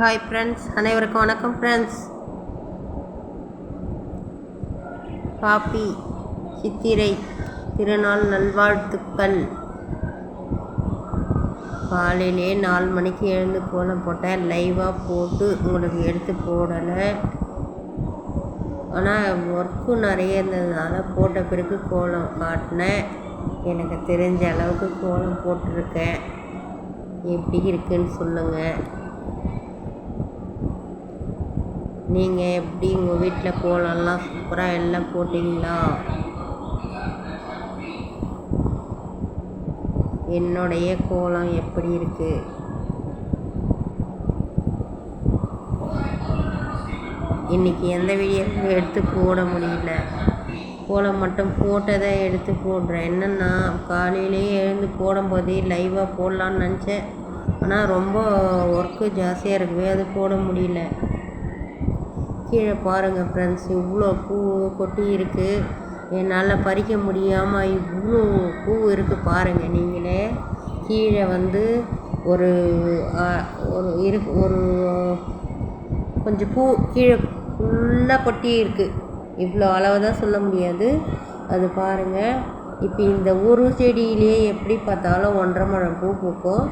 Hi friends அனைவருக்கும் வணக்கம் friends copy சித்திரை திருநாள் நல்வாழ்த்துக்கள். காலையிலே நாலு மணிக்கு எழுந்து கோலம் போட்டேன். லைவாக போட்டு உங்களுக்கு எடுத்து போடலை. ஆனால் ஒர்க்கு நிறைய இருந்ததுனால போட்ட பிறகு கோலம் காட்டினேன். எனக்கு தெரிஞ்ச அளவுக்கு கோலம் போட்டிருக்கேன். எப்படி இருக்குன்னு சொல்லுங்கள் நீங்கள் எப்படி உங்கள் வீட்டில் கோலம்லாம் சூப்பராக எல்லாம் போட்டிங்களா? என்னுடைய கோலம் எப்படி இருக்குது இன்றைக்கி எந்த வீடியோவும் எடுத்து போட முடியல. கோலம் மட்டும் போட்டதை எடுத்து போடுறேன். என்னென்னா காலையிலேயே எழுந்து போடும்போதே லைவாக போடலான்னு நினச்சேன். ஆனால் ரொம்ப ஒர்க்கு ஜாஸ்தியாக இருக்கவே அது போட முடியல. கீழே பாருங்கள் ஃப்ரெண்ட்ஸ் இவ்வளோ பூ கொட்டி இருக்குது என்னால் பறிக்க முடியாமல் இவ்வளோ பூ இருக்குது பாருங்கள் நீங்களே. கீழே வந்து ஒரு ஒரு இரு ஒரு கொஞ்சம் பூ கீழே ஃபுல்லாக கொட்டி இருக்குது இவ்வளோ அளவு தான் சொல்ல முடியாது. அது பாருங்கள் இப்போ இந்த ஒரு செடியிலே எப்படி பார்த்தாலும் ஒன்றரை முழம் பூ பூக்கும்.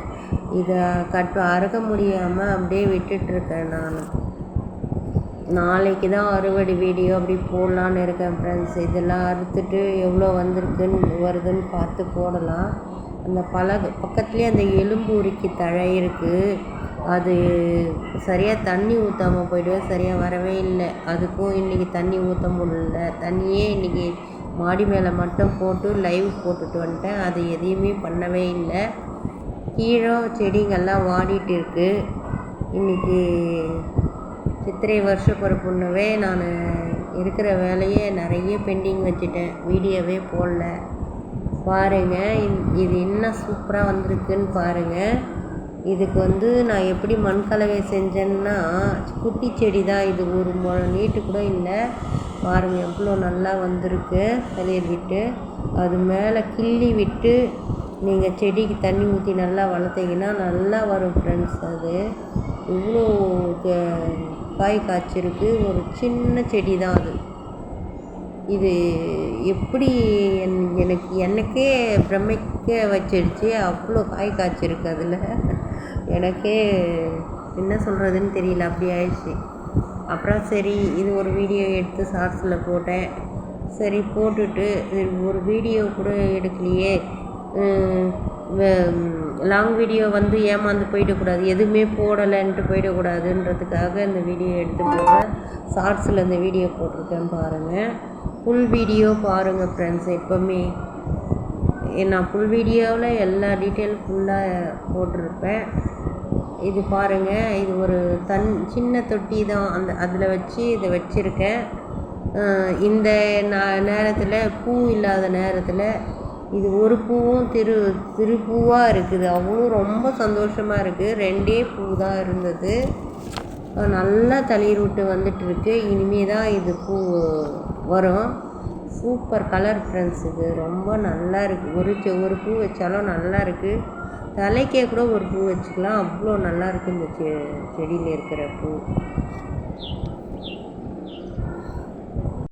இதை கட்டு அறுக்க முடியாமல் அப்படியே விட்டுட்ருக்கேன் நான். நாளைக்கு தான் அறுவடை வீடியோ அப்படி போடலான்னு இருக்கேன் ஃப்ரெண்ட்ஸ் இதெல்லாம் அறுத்துட்டு எவ்வளோ வந்திருக்குன்னு வருதுன்னு பார்த்து போடலாம். அந்த பலகை பக்கத்துலேயே அந்த எலும்பு உரிக்கி தழை இருக்குது அது சரியாக தண்ணி ஊற்றாமல் போய்டுவே சரியாக வரவே இல்லை. அதுக்கும் இன்றைக்கி தண்ணி ஊற்ற முடியல. தண்ணியே இன்றைக்கி மாடி மேலே மட்டும் போட்டு லைவ் போட்டுட்டு வந்துட்டேன். அது எதையுமே பண்ணவே இல்லை. கீழே செடிங்கள்லாம் வாடிட்டு இருக்குது இன்றைக்கி சித்திரை வருஷ பிறப்புன்னவே நான் இருக்கிற வேலையே நிறைய பெண்டிங் வச்சுட்டேன். வீடியோவே போடல. பாருங்கள் இது என்ன சூப்பராக வந்திருக்குன்னு பாருங்கள் இதுக்கு வந்து நான் எப்படி மண் கலவை செஞ்சேன்னா குட்டி செடி தான் இது. ஒரு மொ நீட்டு கூட இல்லை. பாருங்கள் எவ்வளோ நல்லா வந்திருக்கு. தண்ணீர் விட்டு. அது மேலே கிள்ளி விட்டு நீங்கள் செடிக்கு தண்ணி ஊற்றி நல்லா வளர்த்திங்கன்னா நல்லா வரும் ஃப்ரெண்ட்ஸ் அது. இவ்வளோ காய் காய்ச்சிருக்கு. ஒரு சின்ன செடி தான் அது. இது எப்படி என் எனக்கு எனக்கே பிரமிக்க வச்சிருச்சு அவ்வளோ காய் காய்ச்சிருக்கு அதில். எனக்கே என்ன சொல்கிறதுன்னு தெரியல. அப்படி ஆயிடுச்சு. அப்புறம் சரி இது ஒரு வீடியோ எடுத்து ஷார்ட்ஸில் போட்டேன். சரி போட்டுட்டு ஒரு வீடியோ கூட எடுக்கலையே. லாங் வீடியோ வந்து ஏமாந்து போயிடக்கூடாது. எதுவுமே போடலைன்ட்டு போயிடக்கூடாதுன்றதுக்காக இந்த வீடியோ எடுத்து போடுறேன். ஷார்ட்ஸில் இந்த வீடியோ போட்டிருக்கேன் பாருங்கள் ஃபுல் வீடியோ பாருங்கள் ஃப்ரெண்ட்ஸ் எப்போவுமே. நான் ஃபுல் வீடியோவில் எல்லா டீட்டெயில் ஃபுல்லாக போட்டிருப்பேன். இது பாருங்கள் இது ஒரு தன் சின்ன தொட்டி தான். அந்த அதில் வச்சு இதை வச்சுருக்கேன். இந்த நேரத்தில் பூ இல்லாத நேரத்தில் இது ஒரு பூவும் திரு திருப்பூவாக இருக்குது. அவ்வளோ ரொம்ப சந்தோஷமாக இருக்குது ரெண்டே பூ தான் இருந்தது நல்லா தளிர் விட்டு வந்துட்டுருக்கு. இனிமே தான் இது பூ வரும். சூப்பர் கலர் ஃப்ரெண்ட்ஸ் இது. ரொம்ப நல்லா இருக்குது ஒரு செ ஒரு பூ வச்சாலும் நல்லா இருக்குது தலைக்கே கூட ஒரு பூ வச்சுக்கலாம். அவ்வளோ நல்லா இருக்குது இந்த செ செடியில் இருக்கிற பூ.